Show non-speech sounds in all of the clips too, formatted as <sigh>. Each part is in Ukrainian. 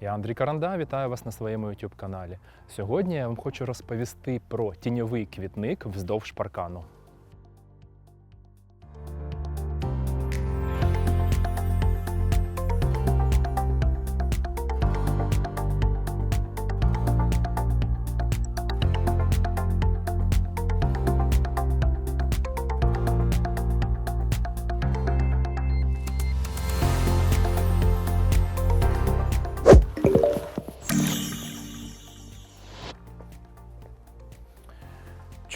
Я Андрій Каранда, вітаю вас на своєму YouTube каналі. Сьогодні я вам хочу розповісти про тіньовий квітник вздовж паркану.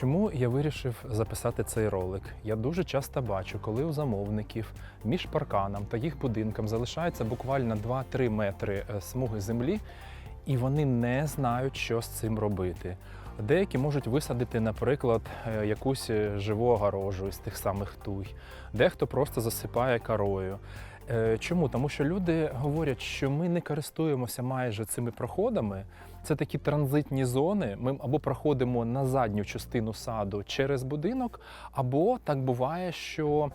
Чому я вирішив записати цей ролик? Я дуже часто бачу, коли у замовників між парканом та їх будинком залишається буквально 2-3 метри е, смуги землі, і вони не знають, що з цим робити. Деякі можуть висадити, наприклад, е, якусь е, живу огорожу із тих самих туй, дехто просто засипає корою. Е, Чому? Тому що люди говорять, що ми не користуємося майже цими проходами. Це такі транзитні зони. Ми або проходимо на задню частину саду через будинок, або так буває, що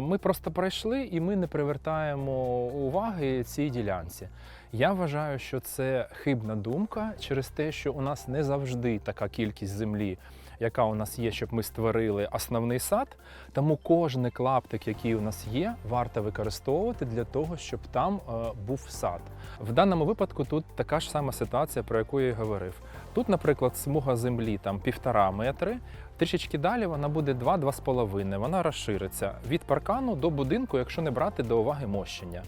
ми просто пройшли і ми не привертаємо уваги цій ділянці. Я вважаю, що це хибна думка через те, що у нас не завжди така кількість землі, яка у нас є, щоб ми створили основний сад. Тому кожний клаптик, який у нас є, варто використовувати для того, щоб там е, був сад. В даному випадку тут така ж сама ситуація, про яку я і говорив. Тут, наприклад, смуга землі там півтора метри. Трішечки далі вона буде 2-2,5. Вона розшириться від паркану до будинку, якщо не брати до уваги мощення.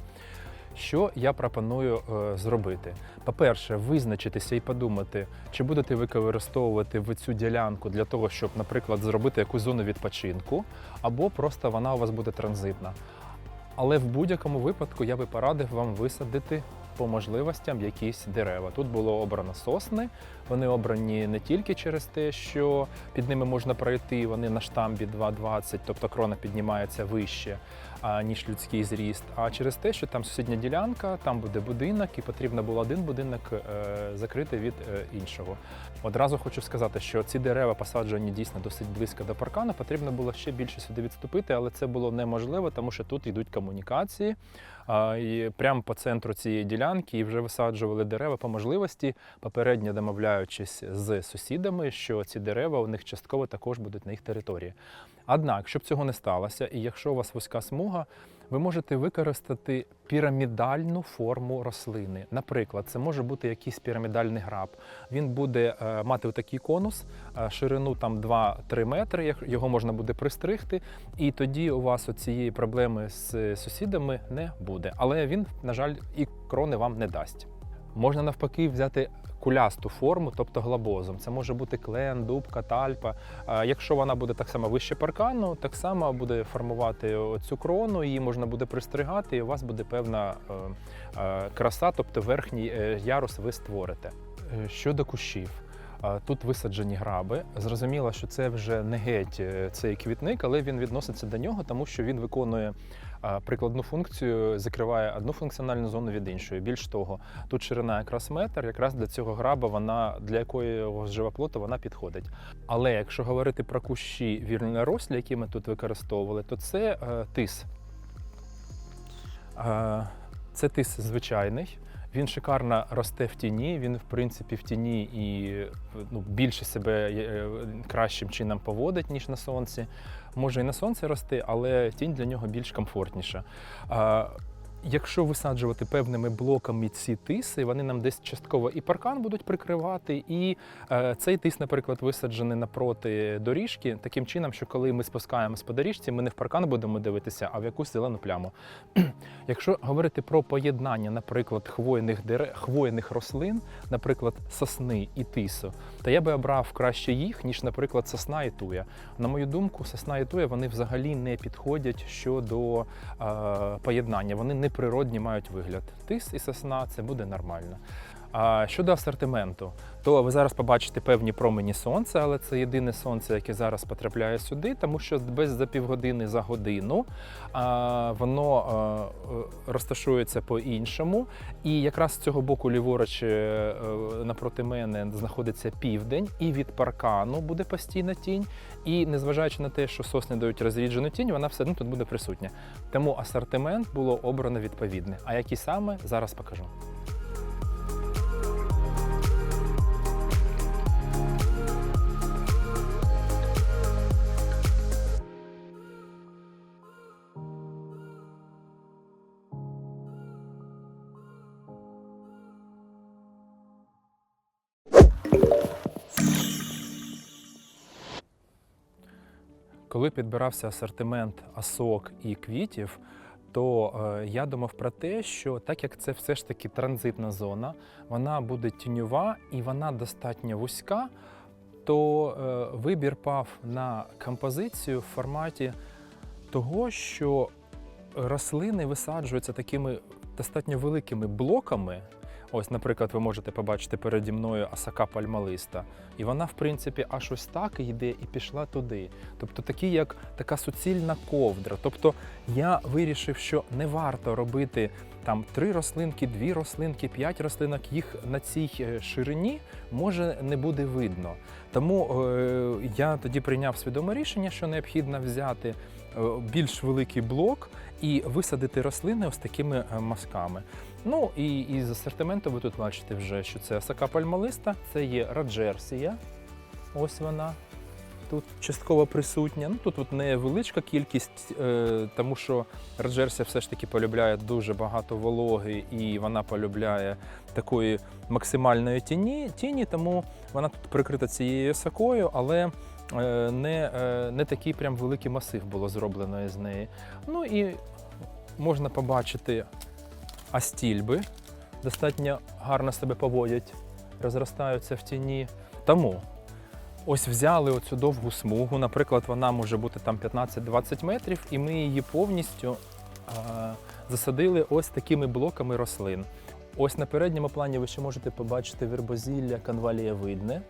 Що я пропоную е, зробити? По-перше, визначитися і подумати, чи будете ви використовувати в цю ділянку для того, щоб, наприклад, зробити якусь зону відпочинку, або просто вона у вас буде транзитна. Але в будь-якому випадку я би порадив вам висадити по можливостям якісь дерева. Тут було обрано сосни. Вони обрані не тільки через те, що під ними можна пройти, вони на штамбі 2,20, тобто крона піднімається вище, ніж людський зріст, а через те, що там сусідня ділянка, там буде будинок, і потрібно було один будинок е, закрити від е, іншого. Одразу хочу сказати, що ці дерева посаджені дійсно досить близько до паркану. Потрібно було ще більше сюди відступити, але це було неможливо, тому що тут йдуть комунікації. І прямо по центру цієї ділянки і вже висаджували дерева по можливості, попередньо домовляючись з сусідами, що ці дерева у них частково також будуть на їх території. Однак, щоб цього не сталося, і якщо у вас вузька смуга, ви можете використати пірамідальну форму рослини. Наприклад, це може бути якийсь пірамідальний граб. Він буде е, мати такий конус, е, ширину там 2-3 метри. Його можна буде пристригти, і тоді у вас цієї проблеми з сусідами не буде. Але він, на жаль, і крони вам не дасть. Можна навпаки взяти кулясту форму, тобто глобозом. Це може бути клен, дубка, тальпа. Якщо вона буде так само вище паркану, так само буде формувати цю крону, її можна буде пристригати, і у вас буде певна е, е, краса, тобто верхній е, ярус ви створите. Щодо кущів. Тут висаджені граби. Зрозуміло, що це вже не геть е, цей квітник, але він відноситься до нього, тому що він виконує прикладну функцію, закриває одну функціональну зону від іншої. Більш того, тут ширина якраз метр, якраз для цього граба вона для якої живоплоту вона підходить. Але якщо говорити про кущі вільнорослі, які ми тут використовували, то це е, тис. Е, це тис звичайний. Він шикарно росте в тіні. Він, в принципі, в тіні і ну, більше себе е, кращим чином поводить, ніж на сонці. Може і на сонці рости, але тінь для нього більш комфортніша. Якщо висаджувати певними блоками ці тиси, вони нам десь частково і паркан будуть прикривати, і е, цей тис, наприклад, висаджений напроти доріжки, таким чином, що коли ми спускаємось по доріжці, ми не в паркан будемо дивитися, а в якусь зелену пляму. <clears throat> Якщо говорити про поєднання, наприклад, хвойних дерев, хвойних рослин, наприклад, сосни і тису, то я би обрав краще їх, ніж, наприклад, сосна і туя. На мою думку, сосна і туя вони взагалі не підходять щодо е, поєднання. Вони не природні мають вигляд. Тис і сосна це буде нормально. А щодо асортименту, то ви зараз побачите певні промені сонця, але це єдине сонце, яке зараз потрапляє сюди, тому що без за півгодини за годину а, воно е, розташується по-іншому. І якраз з цього боку, ліворуч, е, е, напроти мене, знаходиться південь, і від паркану буде постійна тінь. І незважаючи на те, що сосни дають розріджену тінь, вона все одно тут буде присутня. Тому асортимент було обрано відповідне. А який саме зараз покажу. Коли підбирався асортимент асок і квітів, то е, я думав про те, що так як це все ж таки транзитна зона, вона буде тіньова і вона достатньо вузька, то е, вибір пав на композицію в форматі того, що рослини висаджуються такими достатньо великими блоками. Ось, наприклад, ви можете побачити переді мною асака пальмалиста. І вона, в принципі, аж ось так йде і пішла туди. Тобто такі, як така суцільна ковдра. Тобто я вирішив, що не варто робити там три рослинки, дві рослинки, п'ять рослинок. Їх на цій е, ширині може не буде видно. Тому е, я тоді прийняв свідоме рішення, що необхідно взяти е, більш великий блок і висадити рослини ось такими е, мазками. Ну і із асортименту ви тут бачите вже, що це асака пальмалиста, це є раджерсія. Ось вона тут частково присутня. Ну тут от невеличка кількість, е, тому що раджерсія все ж таки полюбляє дуже багато вологи і вона полюбляє такої максимальної тіні, тіні тому вона тут прикрита цією сакою, але е, не, е, не такий прям великий масив було зроблено із неї. Ну і можна побачити астільби, достатньо гарно себе поводять, розростаються в тіні. Тому ось взяли оцю довгу смугу, наприклад, вона може бути там 15-20 метрів, і ми її повністю а, засадили ось такими блоками рослин. Ось на передньому плані ви ще можете побачити вербозілля канвалієвидне.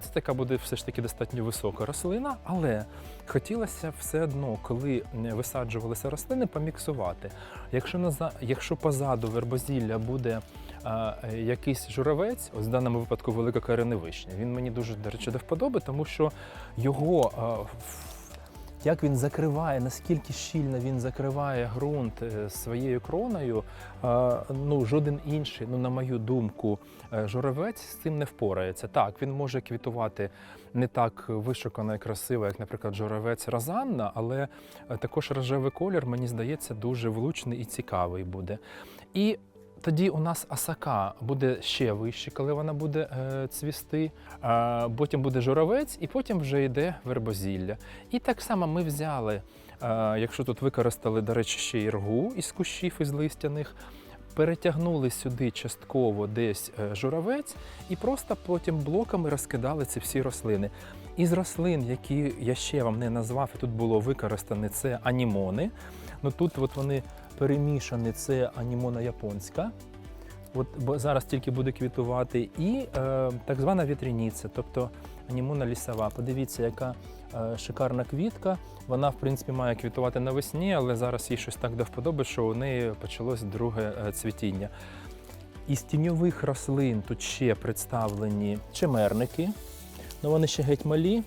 Це така буде все ж таки достатньо висока рослина, але хотілося все одно, коли е, висаджувалися рослини, поміксувати. Якщо наза... якщо позаду вербозілля буде а, е, якийсь журавець, ось в даному випадку велика кореневишня, він мені дуже до речі до вподоби, тому що його а, в- як він закриває, наскільки щільно він закриває ґрунт е, своєю кроною, ну жоден інший, ну на мою думку, е, журавець з цим не впорається. Так, він може квітувати не так вишукано і красиво, як, наприклад, журавець Розанна, але е, також рожевий колір, мені здається, дуже влучний і цікавий буде. І тоді у нас асака буде ще вище, коли вона буде е, цвісти. Потім буде журавець, і потім вже йде вербозілля. І так само ми взяли, е, якщо тут використали, до речі, ще й ргу із кущів із листяних. Перетягнули сюди частково десь е, журавець і просто потім блоками розкидали ці всі рослини. Із рослин, які я ще вам не назвав, і тут було використане, це анімони. Ну тут от вони перемішані, це анімона японська. От, бо зараз тільки буде квітувати, і е, так звана вітряниця, тобто анімона лісова. Подивіться, яка е, шикарна квітка. Вона, в принципі, має квітувати навесні, але зараз їй щось так до вподоби, що у неї почалось друге е, цвітіння. Із тіньових рослин тут ще представлені чемерники. Ну, вони ще геть малі.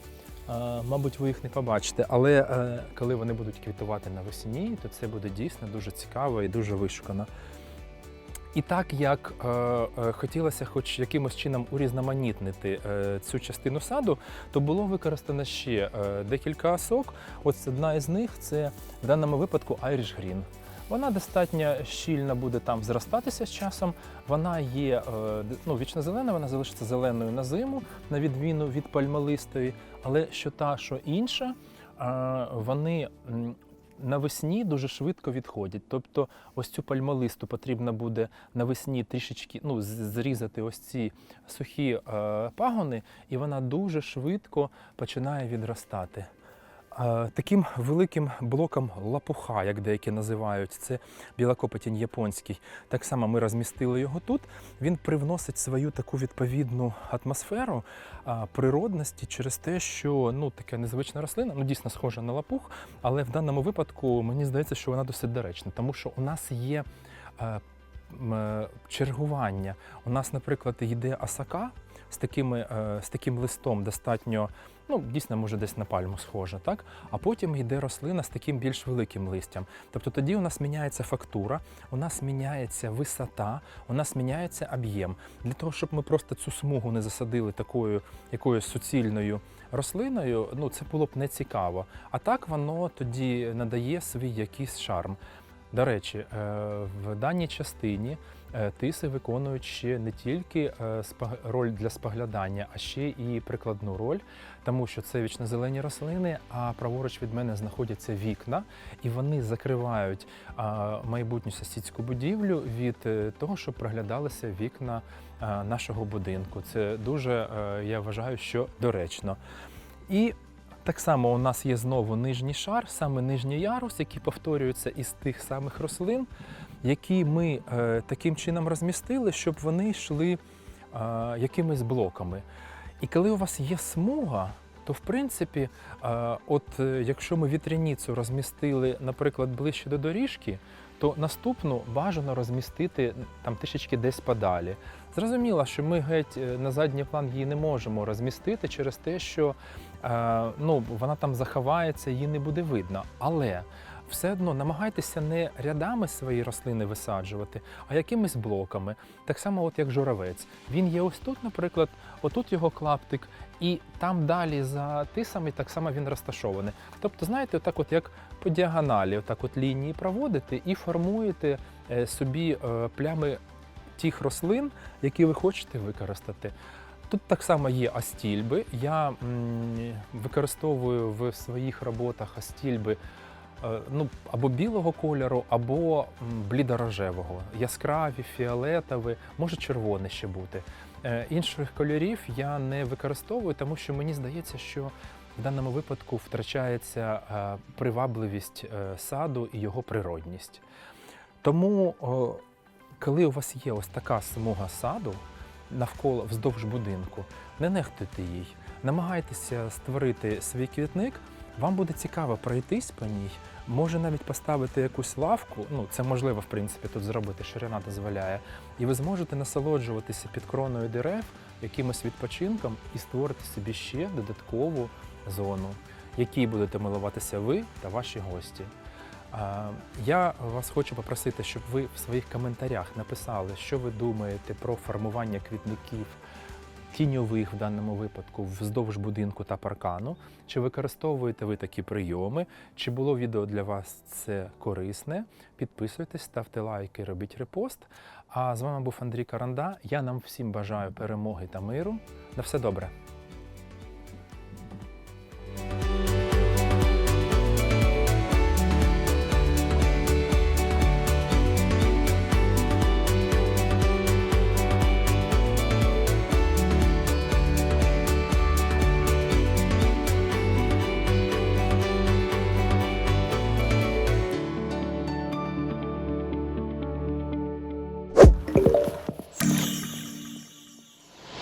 Мабуть, ви їх не побачите, але е, коли вони будуть квітувати навесні, то це буде дійсно дуже цікаво і дуже вишукано. І так як е, е, хотілося хоч якимось чином урізноманітнити цю частину саду, то було використано ще декілька осок. Ось одна із них це в даному випадку Irish Green. Вона достатньо щільно буде там зростатися з часом. Вона є е, ну, вічно зелена, вона залишиться зеленою на зиму, на відміну від пальмалистої. Але що та, що інша, е, вони навесні дуже швидко відходять. Тобто, ось цю пальмалисту потрібно буде навесні трішечки ну, зрізати ось ці сухі е, пагони, і вона дуже швидко починає відростати. Таким великим блоком лапуха, як деякі називають, це білокопотінь японський. Так само ми розмістили його тут. Він привносить свою таку відповідну атмосферу природності через те, що ну така незвична рослина, ну дійсно схожа на лапух, але в даному випадку мені здається, що вона досить доречна, тому що у нас є. е, е, Чергування. У нас, наприклад, йде асака з, такими, е, з таким листом достатньо, ну, дійсно, може, десь на пальму схожа, так? А потім йде рослина з таким більш великим листям. Тобто тоді у нас міняється фактура, у нас міняється висота, у нас міняється об'єм. Для того, щоб ми просто цю смугу не засадили такою якоюсь суцільною рослиною, ну це було б не цікаво. А так воно тоді надає свій якийсь шарм. До речі, е, в даній частині е, тиси виконують ще не тільки е, роль для споглядання, а ще і прикладну роль, тому що це вічнозелені рослини, а праворуч від мене знаходяться вікна, і вони закривають майбутню сусідську будівлю від того, щоб проглядалися вікна нашого будинку. Це дуже, я вважаю, що доречно. І так само у нас є знову нижній шар, саме нижній ярус, який повторюється із тих самих рослин, які ми е, таким чином розмістили, щоб вони йшли е, якимись блоками. І коли у вас є смуга, то в принципі, е, от якщо ми вітряницю розмістили, наприклад, ближче до доріжки, то наступну бажано розмістити там трішечки десь подалі. Зрозуміло, що ми геть на задній план її не можемо розмістити через те, що ну, вона там заховається, її не буде видно. Але все одно намагайтеся не рядами свої рослини висаджувати, а якимись блоками. Так само, от як журавець. Він є ось тут, наприклад, отут його клаптик, і там далі за тисами так само він розташований. Тобто, знаєте, отак, от як по діагоналі, отак от лінії проводите і формуєте е, собі е, плями тих рослин, які ви хочете використати. Тут так само є астільби. Я використовую в своїх роботах астільби е, ну, або білого кольору, або блідорожевого, яскраві, фіолетові, може червоне ще бути. Е, Інших кольорів я не використовую, тому що мені здається, що в даному випадку втрачається е, привабливість саду і його природність. Тому, коли у вас є ось така смуга саду навколо вздовж будинку, не нехтуйте їй, намагайтеся створити свій квітник. Вам буде цікаво пройтись по ній, може навіть поставити якусь лавку. Ну це можливо, в принципі, тут зробити, ширина дозволяє, і ви зможете насолоджуватися під кроною дерев якимось відпочинком і створити собі ще додаткову зону, якій будете милуватися ви та ваші гості. Я вас хочу попросити, щоб ви в своїх коментарях написали, що ви думаєте про формування квітників тіньових в даному випадку вздовж будинку та паркану. Чи використовуєте ви такі прийоми? Чи було відео для вас це корисне? Підписуйтесь, ставте лайки, робіть репост. А з вами був Андрій Каранда. Я нам всім бажаю перемоги та миру. На все добре.